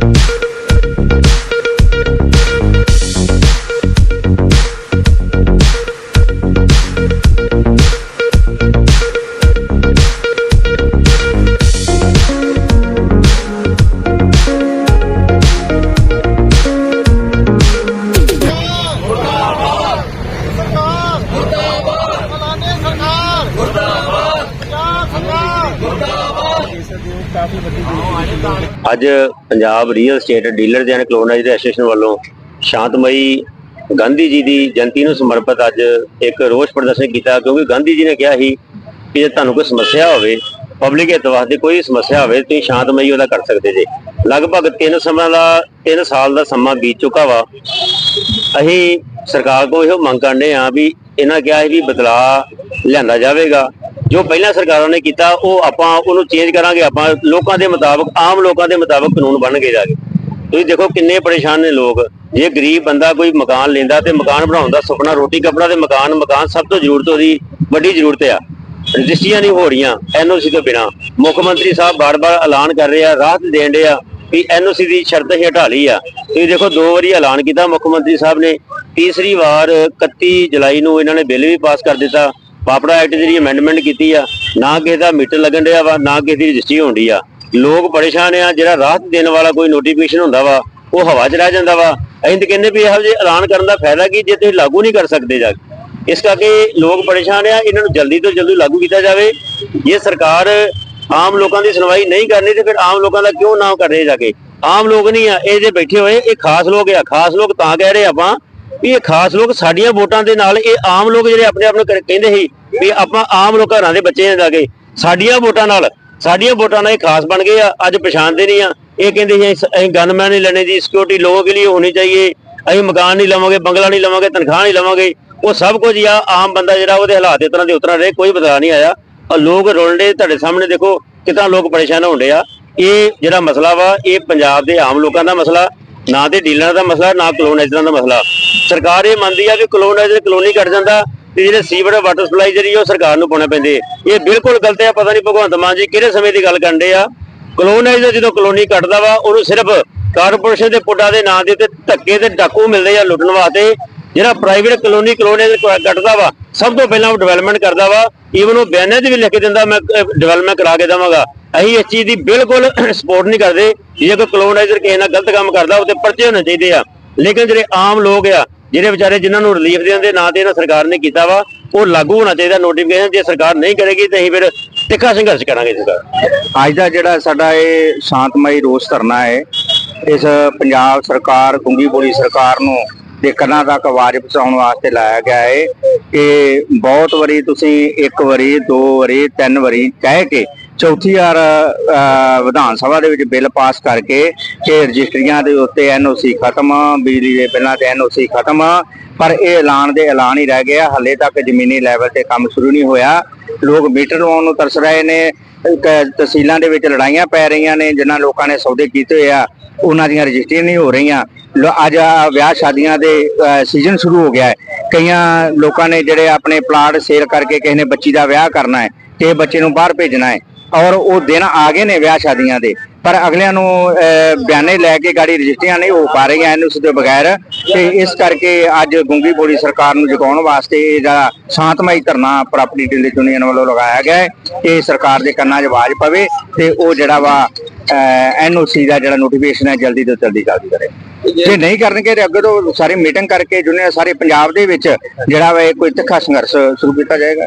Thank ਅੱਜ Punjab real estate dealers and coloniser association ਵੱਲੋਂ ਸ਼ਾਂਤਮਈ ਗਾਂਧੀ ਜੀ ਦੀ ਜਯੰਤੀ ਨੂੰ ਸਮਰਪਿਤ ਅੱਜ ਇੱਕ ਰੋਸ ਪ੍ਰਦਰਸ਼ਨ ਕੀਤਾ, ਕਿਉਂਕਿ ਗਾਂਧੀ ਜੀ ਨੇ ਕਿਹਾ ਸੀ ਕਿ ਜੇ ਤੁਹਾਨੂੰ ਕੋਈ ਸਮੱਸਿਆ ਹੋਵੇ ਪਬਲਿਕ ਹਿੱਤ ਵਾਸਤੇ ਕੋਈ ਸਮੱਸਿਆ ਹੋਵੇ, ਤੁਸੀਂ ਸ਼ਾਂਤਮਈ ਉਹਦਾ ਕਰ ਸਕਦੇ ਜੇ। ਲਗਭਗ 3 ਸਮਾਂ ਦਾ 3 ਸਾਲ ਦਾ ਸਮਾਂ ਬੀਤ ਚੁੱਕਾ ਵਾ। ਅਸੀਂ ਸਰਕਾਰ ਕੋਲ ਇਹੋ ਮੰਗ ਕਰਨੇ ਆ ਵੀ ਇਹਨਾਂ ਕਿਹਾ ਸੀ ਵੀ ਬਦਲਾਅ ਲਿਆਂਦਾ ਜਾਵੇਗਾ। ਜੋ ਪਹਿਲਾਂ ਸਰਕਾਰਾਂ ਨੇ ਕੀਤਾ, ਉਹ ਆਪਾਂ ਉਹਨੂੰ ਚੇਂਜ ਕਰਾਂਗੇ। ਆਪਾਂ ਲੋਕਾਂ ਦੇ ਮੁਤਾਬਕ, ਆਮ ਲੋਕਾਂ ਦੇ ਮੁਤਾਬਕ ਕਾਨੂੰਨ ਬਣਨਗੇ ਜਾਗੇ ਤੁਸੀਂ ਦੇਖੋ ਕਿੰਨੇ ਪਰੇਸ਼ਾਨ ਨੇ ਲੋਕ। ਜੇ ਗਰੀਬ ਬੰਦਾ ਕੋਈ ਮਕਾਨ ਲੈਂਦਾ ਤੇ ਮਕਾਨ ਬਣਾਉਣ ਦਾ ਸੁਪਨਾ, ਰੋਟੀ, ਕੱਪੜਾ ਤੇ ਮਕਾਨ ਮਕਾਨ ਸਭ ਤੋਂ ਜ਼ਰੂਰਤ ਉਹਦੀ, ਵੱਡੀ ਜ਼ਰੂਰਤ ਆ। ਰਜਿਸਟਰੀਆਂ ਨਹੀਂ ਹੋ ਰਹੀਆਂ ਐਨਓਸੀ ਤੋਂ ਬਿਨਾ। ਮੁੱਖ ਮੰਤਰੀ ਸਾਹਿਬ ਬਾਰ-ਬਾਰ ਐਲਾਨ ਕਰ ਰਹੇ ਆ ਰਾਹਤ ਦੇਣ ਦੇ ਆ ਵੀ ਐਨਓਸੀ ਦੀ ਸ਼ਰਤ ਹੀ ਹਟਾ ਲਈ ਆ। ਤੁਸੀਂ ਦੇਖੋ ਦੋ ਵਾਰੀ ਐਲਾਨ ਕੀਤਾ ਮੁੱਖ ਮੰਤਰੀ ਸਾਹਿਬ ਨੇ। ਤੀਸਰੀ ਵਾਰ 31 ਜੁਲਾਈ ਨੂੰ ਇਹਨਾਂ ਨੇ ਬਿੱਲ ਵੀ ਪਾਸ ਕਰ ਦਿੱਤਾ। ਪਾਪੜਾ ਐਕਟ ਜਿਹੜੀ ਅਮੈਂਡਮੈਂਟ ਕੀਤੀ ਆ, ਨਾ ਕਿਸੇ ਦਾ ਮੀਟਰ ਲੱਗਣ ਡਿਆ ਵਾ, ਨਾ ਕਿਸੇ ਦੀ ਰਜਿਸਟਰੀ ਹੋਣ ਡਈ ਆ। ਲੋਕ ਪਰੇਸ਼ਾਨ ਆ, ਜਿਹੜਾ ਰਾਹਤ ਦੇਣ ਵਾਲਾ ਕੋਈ ਨੋਟੀਫਿਕੇਸ਼ਨ ਹੁੰਦਾ ਵਾ, ਉਹ ਹਵਾ 'ਚ ਰਹਿ ਜਾਂਦਾ ਵਾ। ਅਸੀਂ ਤਾਂ ਕਹਿੰਦੇ ਵੀ ਇਹੋ ਜਿਹੇ ਐਲਾਨ ਕਰਨ ਦਾ ਫਾਇਦਾ ਕੀ, ਜੇ ਤੁਸੀਂ ਲਾਗੂ ਨਹੀਂ ਕਰ ਸਕਦੇ ਜਾ ਇਸ ਕਰਕੇ ਲੋਕ ਪਰੇਸ਼ਾਨ ਆ, ਇਹਨਾਂ ਨੂੰ ਜਲਦੀ ਤੋਂ ਜਲਦੀ ਲਾਗੂ ਕੀਤਾ ਜਾਵੇ। ਜੇ ਸਰਕਾਰ ਆਮ ਲੋਕਾਂ ਦੀ ਸੁਣਵਾਈ ਨਹੀਂ ਕਰਨੀ, ਤੇ ਫਿਰ ਆਮ ਲੋਕਾਂ ਦਾ ਕਿਉਂ ਨਾਮ ਕਰ ਰਹੇ ਜਾ ਕੇ? ਆਮ ਲੋਕ ਨਹੀਂ ਆ, ਇਹ ਜੇ ਬੈਠੇ ਹੋਏ, ਇਹ ਖਾਸ ਲੋਕ ਆ, ਖਾਸ ਲੋਕ ਤਾਂ ਕਹਿ ਰਹੇ ਆਪਾਂ ਵੀ ਇਹ ਖਾਸ ਲੋਕ ਸਾਡੀਆਂ ਵੋਟਾਂ ਦੇ ਨਾਲ ਇਹ ਆਮ ਲੋਕ ਜਿਹੜੇ ਆਪਣੇ ਆਪ ਨੂੰ ਕਹਿੰਦੇ ਸੀ ਵੀ ਆਪਾਂ ਆਮ ਲੋਕ ਘਰਾਂ ਦੇ ਬੱਚੇ ਆ ਜਾ ਕੇ। ਸਾਡੀਆਂ ਵੋਟਾਂ ਨਾਲ, ਸਾਡੀਆਂ ਵੋਟਾਂ ਨਾਲ ਇਹ ਖਾਸ ਬਣ ਗਏ ਆ, ਅੱਜ ਪਛਾਣਦੇ ਨਹੀਂ ਆ। ਇਹ ਕਹਿੰਦੇ ਸੀ, ਅਸੀਂ- ਗਨਮੈਨ ਨਹੀਂ ਲੈਣੇ ਜੀ ਸਿਕਿਉਰਿਟੀ ਲੋਗੋਂ ਕੇ ਲਈ ਹੋਣੀ ਚਾਹੀਏ। ਅਸੀਂ ਮਕਾਨ ਨਹੀਂ ਲਵਾਂਗੇ, ਬੰਗਲਾ ਨਹੀਂ ਲਵਾਂਗੇ, ਤਨਖਾਹ ਨਹੀਂ ਲਵਾਂਗੇ। ਉਹ ਸਭ ਕੁਝ ਆ, ਆਮ ਬੰਦਾ ਜਿਹੜਾ ਉਹਦੇ ਹਾਲਾਤ ਇਸ ਤਰ੍ਹਾਂ ਦੇ ਉਤਰਾ ਰਹੇ, ਕੋਈ ਬਦਲਾਅ ਨਹੀਂ ਆਇਆ। ਔਰ ਲੋਕ ਰੋਲਦੇ ਤੁਹਾਡੇ ਸਾਹਮਣੇ ਦੇਖੋ ਕਿਤਨਾ ਲੋਕ ਪਰੇਸ਼ਾਨ ਹੋਣ ਆ। ਇਹ ਜਿਹੜਾ ਮਸਲਾ ਵਾ, ਇਹ ਪੰਜਾਬ ਦੇ ਆਮ ਲੋਕਾਂ ਦਾ ਮਸਲਾ। ਨਾ ਤੇ ਡੀਲਰਾਂ ਦਾ ਮਸਲਾ, ਨਾ ਕਲੋਨਾਈਜ਼ਰਾਂ ਦਾ ਮਸਲਾ। ਸਰਕਾਰ ਇਹ ਮੰਨਦੀ ਆ ਕਿ ਕਲੋਨਾਈਜ਼ਰ ਕਲੋਨੀ ਕੱਟ ਜਾਂਦਾ ਤੇ ਜਿਹੜੇ ਸੀਵਰ ਵਾਟਰ ਸਪਲਾਈ ਜਿਹੜੀ ਉਹ ਸਰਕਾਰ ਨੂੰ ਪਾਉਣੇ ਪੈਂਦੇ ਇਹ ਬਿਲਕੁਲ ਗਲਤ ਹੈ ਪਤਾ ਨਹੀਂ ਭਗਵੰਤ ਮਾਨ ਜੀ ਕਿਹੜੇ ਸਮੇਂ ਦੀ ਗੱਲ ਕਰਦੇ ਆ। ਕਲੋਨਾਈਜ਼ਰ ਜਦੋਂ ਕਲੋਨੀ ਕੱਟਦਾ ਵਾ, ਉਹਨੂੰ ਸਿਰਫ ਕਾਰਪੋਰੇਸ਼ਨ ਦੇ ਪੁੱਡਾ ਦੇ ਨਾਂ ਦੇ ਉੱਤੇ ਧੱਕੇ ਤੇ ਡਾਕੂ ਮਿਲਦੇ ਆ ਲੁੱਟਣ ਵਾਸਤੇ। ਜਿਹੜਾ ਪ੍ਰਾਈਵੇਟ ਕਲੋਨੀ ਕਲੋਨੀ ਕੱਟਦਾ ਵਾ, ਸਭ ਤੋਂ ਪਹਿਲਾਂ ਉਹ ਡਿਵੈਲਪਮੈਂਟ ਕਰਦਾ ਵਾ। ਈਵਨ ਉਹ ਬਿਆਨਾਂ 'ਚ ਵੀ ਲਿਖ ਕੇ ਦਿੰਦਾ, ਮੈਂ ਡਿਵੈਲਪਮੈਂਟ ਕਰਾ ਕੇ ਦੇਵਾਂਗਾ। ਅਸੀਂ ਇਸ ਚੀਜ਼ ਦੀ ਬਿਲਕੁਲ ਸਪੋਰਟ ਨਹੀਂ ਕਰਦੇ। ਜੇ ਕੋਈ ਕਲੋਨਾਈਜ਼ਰ ਕਿਸੇ ਨਾਲ ਗਲਤ ਕੰਮ ਕਰਦਾ ਉਹ ਤੇ ਪਰਚੇ ਹੋਣੇ ਚਾਹੀਦੇ ਆ। ਲੇਕਿਨ ਜਿਹੜੇ ਆਮ ਲੋਕ ਆ, ਜਿਹੜੇ ਵਿਚਾਰੇ ਜਿਨ੍ਹਾਂ ਨੂੰ ਰਿਲੀਫ ਦੇਣ ਦੇ ਨਾਂ ਤੇ ਇਹਨਾਂ ਸਰਕਾਰ ਨੇ ਕੀਤਾ ਵਾ, ਉਹ ਲਾਗੂ ਹੋਣਾ ਚਾਹੀਦਾ ਨੋਟੀਫਿਕੇਸ਼ਨ ਜੇ ਸਰਕਾਰ ਨਹੀਂ ਕਰੇਗੀ ਤਾਂ ਅਸੀਂ ਫਿਰ ਤਿੱਖਾ ਸੰਘਰਸ਼ ਕਰਾਂਗੇ ਸਰਕਾਰ ਅੱਜ ਦਾ ਜਿਹੜਾ ਸਾਡਾ ਇਹ ਸ਼ਾਂਤਮਈ ਰੋਸ ਧਰਨਾ ਹੈ, ਇਸ ਪੰਜਾਬ ਸਰਕਾਰ ਗੁੰਗੀ ਬੋਲੀ ਸਰਕਾਰ ਨੂੰ ਦੇ ਕੰਨਾਂ ਤੱਕ ਆਵਾਜ਼ ਪਹੁੰਚਾਉਣ ਵਾਸਤੇ ਲਾਇਆ ਗਿਆ ਹੈ ਕਿ ਬਹੁਤ ਵਾਰੀ ਤੁਸੀਂ ਇੱਕ ਵਾਰੀ, ਦੋ ਵਾਰੀ, ਤਿੰਨ ਵਾਰੀ ਕਹਿ ਕੇ ਚੌਥੀ ਵਾਰ ਅਹ, ਵਿਧਾਨ ਸਭਾ ਦੇ ਵਿੱਚ ਬਿੱਲ ਪਾਸ ਕਰਕੇ ਕਿ ਰਜਿਸਟਰੀਆਂ ਦੇ ਉੱਤੇ ਐਨਓਸੀ ਖਤਮ ਬਿਜਲੀ ਦੇ ਬਿੱਲਾਂ ਤੇ ਐਨਓਸੀ ਖਤਮ ਪਰ ਇਹ ਐਲਾਨ ਦੇ ਐਲਾਨ ਹੀ ਰਹਿ ਗਿਆ। ਹੱਲੇ ਤੱਕ ਜ਼ਮੀਨੀ ਲੈਵਲ ਤੇ ਕੰਮ ਸ਼ੁਰੂ ਨਹੀਂ ਹੋਇਆ। ਲੋਕ ਮੀਟਰ ਲਵਾਉਣ ਨੂੰ ਤਰਸ ਰਹੇ ਨੇ। ਤਹਿਸੀਲਾਂ ਦੇ ਵਿੱਚ ਲੜਾਈਆਂ ਪੈ ਰਹੀਆਂ ਨੇ ਜਿਨ੍ਹਾਂ ਲੋਕਾਂ ਨੇ ਸੌਦੇ ਕੀਤੇ ਹੋਏ ਆ ਉਹਨਾਂ ਦੀਆਂ ਰਜਿਸਟਰੀਆਂ ਨਹੀਂ ਹੋ ਰਹੀਆਂ। ਅੱਜ ਵਿਆਹ ਸ਼ਾਦੀਆਂ ਦੇ ਸੀਜ਼ਨ ਸ਼ੁਰੂ ਹੋ ਗਿਆ ਹੈ। ਕਈਆਂ ਲੋਕਾਂ ਨੇ ਜਿਹੜੇ ਆਪਣੇ ਪਲਾਟ ਸੇਲ ਕਰਕੇ ਕਿਸੇ ਨੇ ਬੱਚੀ ਦਾ ਵਿਆਹ ਕਰਨਾ ਹੈ ਤੇ ਬੱਚੇ ਨੂੰ ਬਾਹਰ ਭੇਜਣਾ ਹੈ। ਔਰ ਉਹ ਦਿਨ ਆ ਗਏ ਨੇ ਵਿਆਹ ਸ਼ਾਦੀਆਂ ਦੇ, ਪਰ ਅਗਲਿਆਂ ਨੂੰ ਬਿਆਨੇ ਲੈ ਕੇ ਗਾੜੀ ਰਜਿਸਟਰੀਆਂ ਨਹੀਂ ਹੋ ਪਾ ਰਹੀਆਂ ਇਹਨੂੰ ਦੇ ਬਗੈਰ ਤੇ ਇਸ ਕਰਕੇ ਅੱਜ ਗੁੰਗੀ ਬੋੜੀ ਸਰਕਾਰ ਨੂੰ ਜਗਾਉਣ ਵਾਸਤੇ ਜਿਹੜਾ ਸ਼ਾਂਤਮਈ ਧਰਨਾ ਪ੍ਰਾਪਰਟੀ ਡੀਲਰ ਯੂਨੀਅਨ ਵੱਲੋਂ ਲਗਾਇਆ ਗਿਆ ਹੈ ਕਿ ਸਰਕਾਰ ਦੇ ਕੰਨਾਂ 'ਚ ਆਵਾਜ਼ ਪਵੇ ਤੇ ਉਹ ਜਿਹੜਾ ਵਾ ਐਨਓਸੀ ਦਾ ਜਿਹੜਾ ਨੋਟੀਫਿਕੇਸ਼ਨ ਹੈ ਜਲਦੀ ਤੋਂ ਜਲਦੀ ਜਾਰੀ ਕਰੇ। ਜੇ ਨਹੀਂ ਕਰਨਗੇ ਤੇ ਅੱਗੇ ਤੋਂ ਸਾਰੀ ਮੀਟਿੰਗ ਕਰਕੇ ਜੁਨੀਅਰ ਸਾਰੇ ਪੰਜਾਬ ਦੇ ਵਿੱਚ ਜਿਹੜਾ ਵਾ ਇਹ ਕੋਈ ਤਿੱਖਾ ਸੰਘਰਸ਼ ਸ਼ੁਰੂ ਕੀਤਾ ਜਾਏਗਾ।